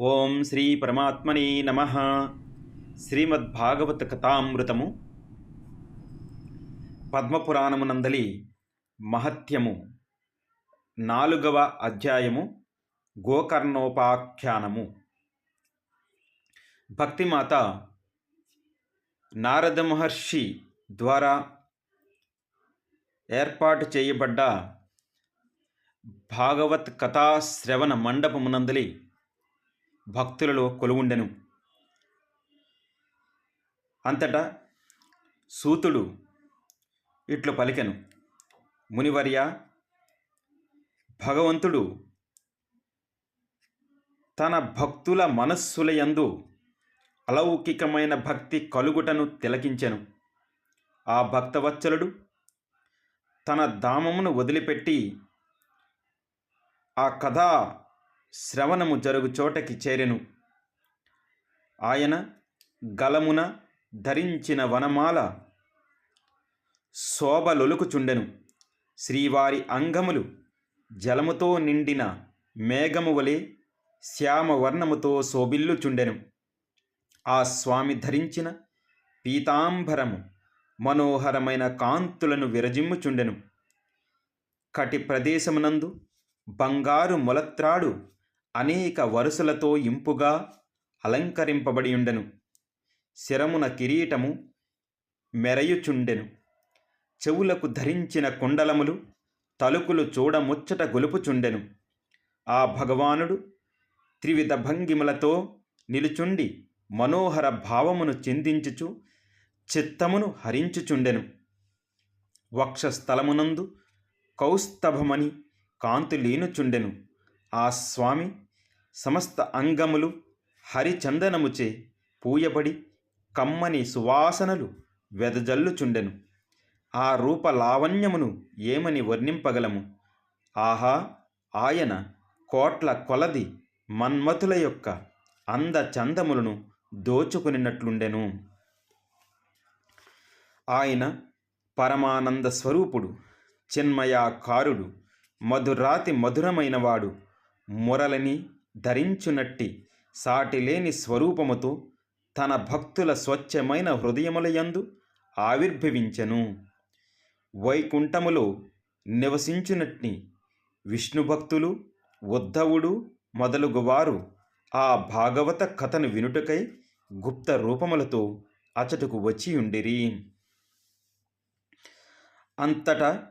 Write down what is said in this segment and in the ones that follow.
ఓం శ్రీ పరమాత్మనే నమ. శ్రీమద్భాగవత కథామృతము. పద్మపురాణమునందలి మహత్యము. నాలుగవ అధ్యాయము గోకర్ణోపాఖ్యానము. భక్తిమాత నారద మహర్షి ద్వారా ఏర్పాటు చేయబడ్డ భాగవత్ కథా శ్రవణ మండపమునందలి భక్తులలో కొలువుండెను. అంతటా సూతుడు ఇట్లు పలికెను. మునివర్య భగవంతుడు తన భక్తుల మనస్సులయందు అలౌకికమైన భక్తి కలుగుటను తిలకించెను. ఆ భక్తవత్సలుడు తన ధామమును వదిలిపెట్టి ఆ కథా శ్రవణము జరుగు చోటకి చేరెను. ఆయన గలమున ధరించిన వనమాల శోభలొలుకుచుండెను శ్రీవారి అంగములు జలముతో నిండిన మేఘము వలె శ్యామవర్ణముతో శోభిల్లుచుండెను. ఆ స్వామి ధరించిన పీతాంబరము మనోహరమైన కాంతులను విరజిమ్ముచుండెను. కటి ప్రదేశమునందు బంగారు మొలత్రాడు అనేక వరుసలతో ఇంపుగా అలంకరింపబడియుండెను. శిరమున కిరీటము మెరయుచుండెను. చెవులకు ధరించిన కుండలములు తలుకులు చూడముచ్చట గొలుపుచుండెను. ఆ భగవానుడు త్రివిధ భంగిమలతో నిలుచుండి మనోహర భావమును చిందించుచు చిత్తమును హరించుచుండెను. వక్షస్థలమునందు కౌస్తభమని కాంతులీనుచుండెను ఆ స్వామి సమస్త అంగములు హరిచందనముచే పూయబడి కమ్మని సువాసనలు వెదజల్లుచుండెను. ఆ రూప లావణ్యమును ఏమని వర్ణింపగలము? ఆహా ఆయన కోట్ల కొలది మన్మతుల యొక్క అంద చందములను దోచుకునినట్లుండెను. ఆయన పరమానంద స్వరూపుడు చిన్మయాకారుడు మధురాతి మధురమైనవాడు మురలని ధరించునట్టి సాటిలేని స్వరూపముతో తన భక్తుల స్వచ్ఛమైన హృదయములయందు ఆవిర్భవించెను. వైకుంఠములో నివసించునట్టి విష్ణు భక్తులు ఉద్ధవుడు మొదలుగువారు ఆ భాగవత కథను వినుటకై గుప్త రూపములతో అచటకు వచ్చి ఉండిరి అంతటా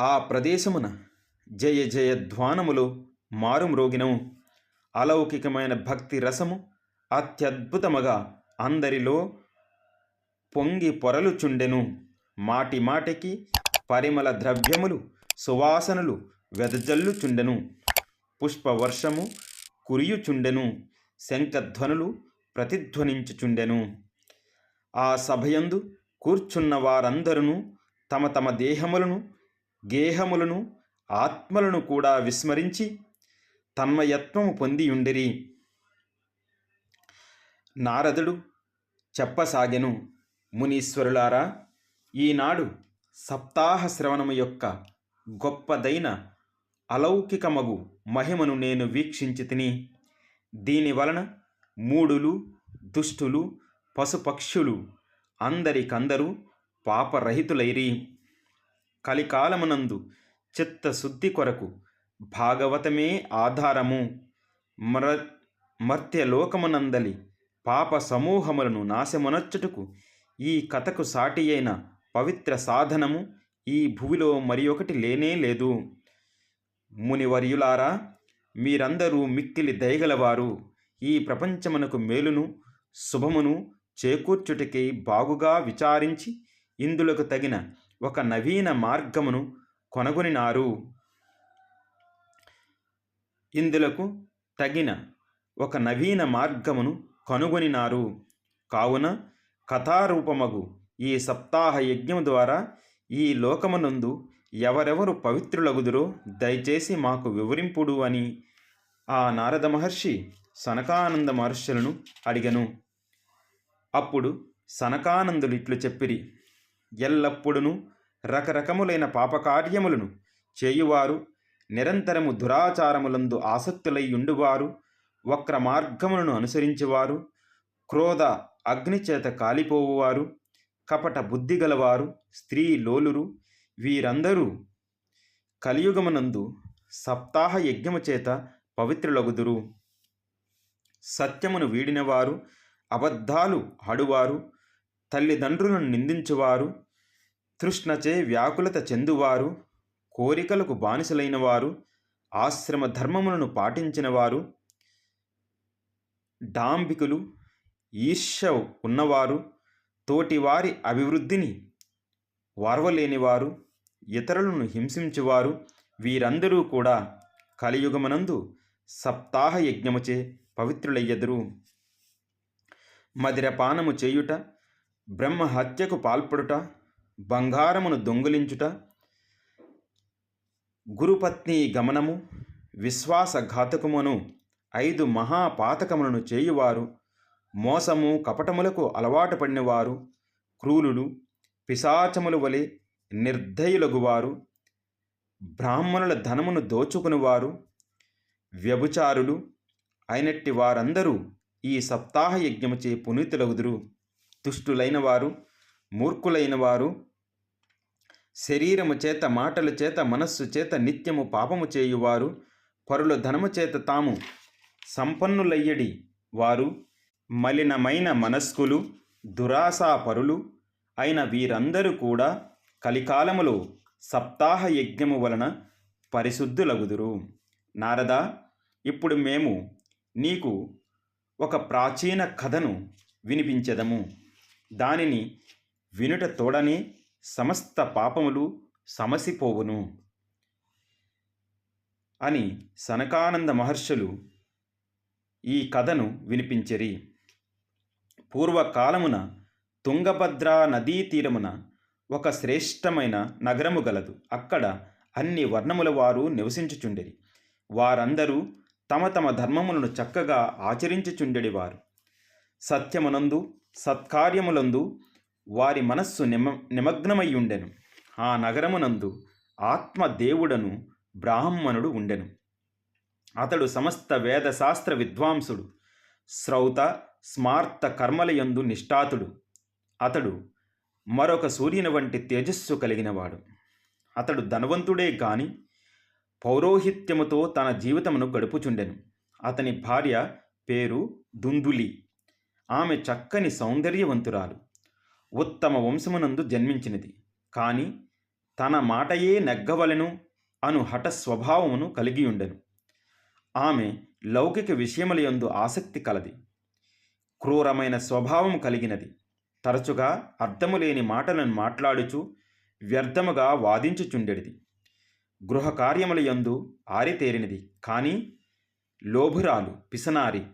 ఆ ప్రదేశమున జయ జయధ్వానములు మారుమ్రోగినం మారుమ్రోగినము అలౌకికమైన భక్తి రసము అత్యద్భుతముగా అందరిలో పొంగి పొరలుచుండెను. మాటి మాటికి పరిమళ ద్రవ్యములు సువాసనలు వెదజల్లుచుండెను. పుష్పవర్షము కురియుచుండెను. శంఖధ్వనులు ప్రతిధ్వనించుచుండెను. ఆ సభయందు కూర్చున్న వారందరూ తమ తమ దేహములను గేహములను ఆత్మలను కూడా విస్మరించి తన్మయత్వము పొందియుండిరి. నారదుడు చెప్పసాగెను మునీశ్వరులారా! ఈనాడు సప్తాహ శ్రవణము యొక్క గొప్పదైన అలౌకికమగు మహిమను నేను వీక్షించి తిని దీనివలన మూడులు దుష్టులు పశుపక్షులు అందరికందరూ పాపరహితులైరి. కలికాలమునందు చిత్తశుద్ధి కొరకు భాగవతమే ఆధారము. మర మర్త్యలోకమునందలి పాప సమూహములను నాశమునచ్చుటకు ఈ కథకు సాటి అయిన పవిత్ర సాధనము ఈ భూమిలో మరి ఒకటి లేనే లేదు. మునివర్యులారా మీరందరూ మిక్కిలి దయగలవారు. ఈ ప్రపంచమునకు మేలును శుభమును చేకూర్చుటకై బాగుగా విచారించి ఇందులకు తగిన ఒక నవీన మార్గమును కొనగొనినారు. ఇందులకు తగిన ఒక నవీన మార్గమును కనుగొనినారు. కావున కథారూపమగు ఈ సప్తాహ యజ్ఞము ద్వారా ఈ లోకమునందు ఎవరెవరు పవిత్రులగుదురో దయచేసి మాకు వివరింపుడు అని ఆ నారద మహర్షి సనకానంద మహర్షులను అడిగను. అప్పుడు సనకానందులు ఇట్లు చెప్పిరి ఎల్లప్పుడును రకరకములైన పాపకార్యములను చేయువారు నిరంతరము దురాచారములందు ఆసక్తులై ఉండువారు వక్ర మార్గములను అనుసరించేవారు క్రోధ అగ్నిచేత కాలిపోవువారు కపట బుద్ధి గలవారు స్త్రీ లోలురు వీరందరూ కలియుగమునందు సప్తాహ యజ్ఞము చేత పవిత్రులగుదురు. సత్యమును వీడినవారు అబద్ధాలు ఆడువారు తల్లిదండ్రులను నిందించువారు తృష్ణచే వ్యాకులత చెందువారు కోరికలకు బానిసలైన వారు ఆశ్రమ ధర్మములను పాటించిన వారు డాంబికులు ఈర్ష ఉన్నవారు తోటివారి అభివృద్ధిని వారవలేనివారు ఇతరులను హింసించువారు వీరందరూ కూడా కలియుగమనందు సప్తాహ యజ్ఞముచే పవిత్రులయ్యెదరు. మదిరపానము చేయుట బ్రహ్మహత్యకు పాల్పడుట బంగారమును దొంగిలించుట గురుపత్ని గమనము విశ్వాసఘాతకమును ఐదు మహాపాతకములను చేయువారు మోసము కపటములకు అలవాటు పడినవారు క్రూలులు పిశాచముల వలె నిర్దయులగువారు బ్రాహ్మణుల ధనమును దోచుకునివారు వ్యభుచారులు అయినట్టి వారందరూ ఈ సప్తాహ యజ్ఞముచే పునీతులగుదురు. దుష్టులైన వారు మూర్ఖులైన వారు శరీరము చేత మాటల చేత మనస్సు చేత నిత్యము పాపము చేయువారు పరుల ధనము చేత తాము సంపన్నులయ్యడి వారు మలినమైన మనస్కులు దురాశాపరులు అయిన వీరందరూ కూడా కలికాలములో సప్తాహ యజ్ఞము వలన పరిశుద్ధులగుదురు. నారదా ఇప్పుడు మేము నీకు ఒక ప్రాచీన కథను వినిపించదము. దానిని వినుట తోడనే సమస్త పాపములు సమసిపోవును అని సనకానంద మహర్షులు ఈ కథను వినిపించిరి. పూర్వకాలమున తుంగభద్రా నదీ తీరమున ఒక శ్రేష్టమైన నగరము గలదు. అక్కడ అన్ని వర్ణముల వారు నివసించుచుండెరి. వారందరూ తమ తమ ధర్మములను చక్కగా ఆచరించుచుండెడివారు. సత్యమునందు సత్కార్యములందు వారి మనస్సు నిమ నిమగ్నమయ్యుండెను ఆ నగరమునందు ఆత్మదేవుడను బ్రాహ్మణుడు ఉండెను. అతడు సమస్త వేదశాస్త్ర విద్వాంసుడు శ్రౌత స్మార్త కర్మలయందు నిష్ఠాతుడు. అతడు మరొక సూర్యుని వంటి తేజస్సు కలిగినవాడు. అతడు ధనవంతుడే కాని పౌరోహిత్యముతో తన జీవితమును గడుపుచుండెను. అతని భార్య పేరు దుందులి. ఆమె చక్కని సౌందర్యవంతురాలు. ఉత్తమ వంశమునందు జన్మించినది. కాని తన మాటయే నెగ్గవలెను అను హఠ స్వభావమును కలిగి ఉండెను ఆమె లౌకిక విషయములయందు ఆసక్తి కలది. క్రూరమైన స్వభావం కలిగినది. తరచుగా అర్థము లేని మాటలను మాట్లాడుచు వ్యర్థముగా వాదించుచుండెడిది. గృహ కార్యములయందు ఆరితేరినది. కానీ లోభురాలు పిసనారి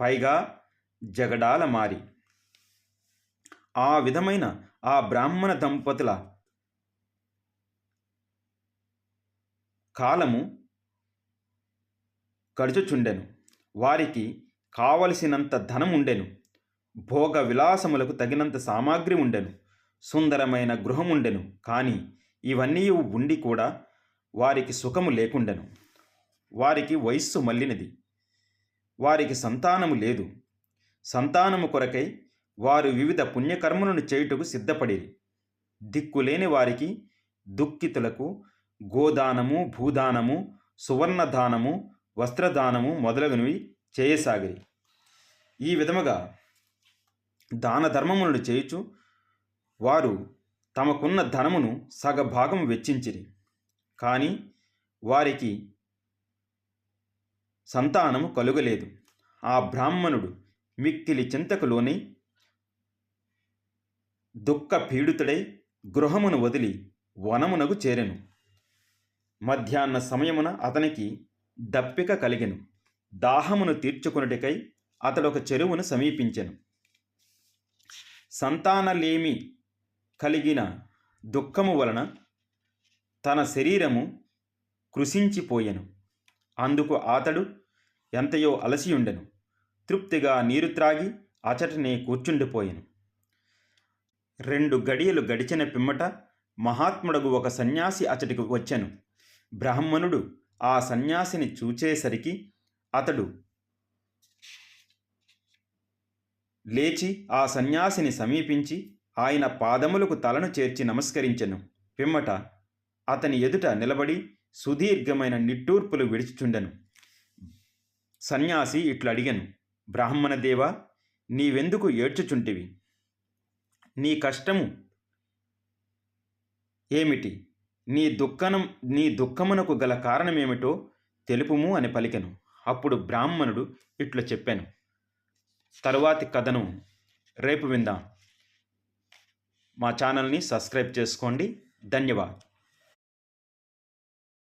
పైగా జగడాల మారి ఆ విధమైన ఆ బ్రాహ్మణ దంపతుల కాలము గడుచుచుండెను. వారికి కావలసినంత ధనం ఉండెను భోగ విలాసములకు తగినంత సామాగ్రి ఉండెను. సుందరమైన గృహం ఉండెను కానీ ఇవన్నీ ఉండి కూడా వారికి సుఖము లేకుండెను. వారికి వయస్సు మళ్ళినది. వారికి సంతానము లేదు. సంతానము కొరకై వారు వివిధ పుణ్యకర్మలను చేయుటకు సిద్ధపడిరి. దిక్కులేని వారికి దుఃఖితులకు గోదానము భూదానము సువర్ణదానము వస్త్రదానము మొదలగునవి చేయసాగిరి. ఈ విధముగా దాన ధర్మములను చేయుచు వారు తమకున్న ధనమును సగభాగం వెచ్చించిరి. కానీ వారికి సంతానము కలుగలేదు. ఆ బ్రాహ్మణుడు మిక్కిలి చింతకు లోనై దుఃఖ పీడితుడై గృహమును వదిలి వనమునకు చేరెను. మధ్యాహ్న సమయమున అతనికి దప్పిక కలిగెను. దాహమును తీర్చుకున్నటికై అతడొక చెరువును సమీపించెను. సంతానలేమి కలిగిన దుఃఖము వలన తన శరీరము కృషించిపోయెను అందుకు అతడు ఎంతయో అలసియుండెను. తృప్తిగా నీరు త్రాగి అచటనే కూర్చుండిపోయెను. రెండు గడియలు గడిచిన పిమ్మట మహాత్ముడగు ఒక సన్యాసి అతడికి వచ్చెను. బ్రాహ్మణుడు ఆ సన్యాసిని చూచేసరికి అతడు లేచి ఆ సన్యాసిని సమీపించి ఆయన పాదములకు తలను చేర్చి నమస్కరించెను. పిమ్మట అతని ఎదుట నిలబడి సుదీర్ఘమైన నిట్టూర్పులు విడిచిచుండెను. సన్యాసి ఇట్లు అడిగను బ్రాహ్మణ దేవా నీవెందుకు ఏడ్చుచుంటివి? నీ కష్టము ఏమిటి? నీ దుఃఖనం నీ దుఃఖమునకు గల కారణమేమిటో తెలుపుము అని పలికెను. అప్పుడు బ్రాహ్మణుడు ఇట్లు చెప్పాను. తరువాతి కథను రేపు విందాం. మా ఛానల్ని సబ్స్క్రైబ్ చేసుకోండి. ధన్యవాదాలు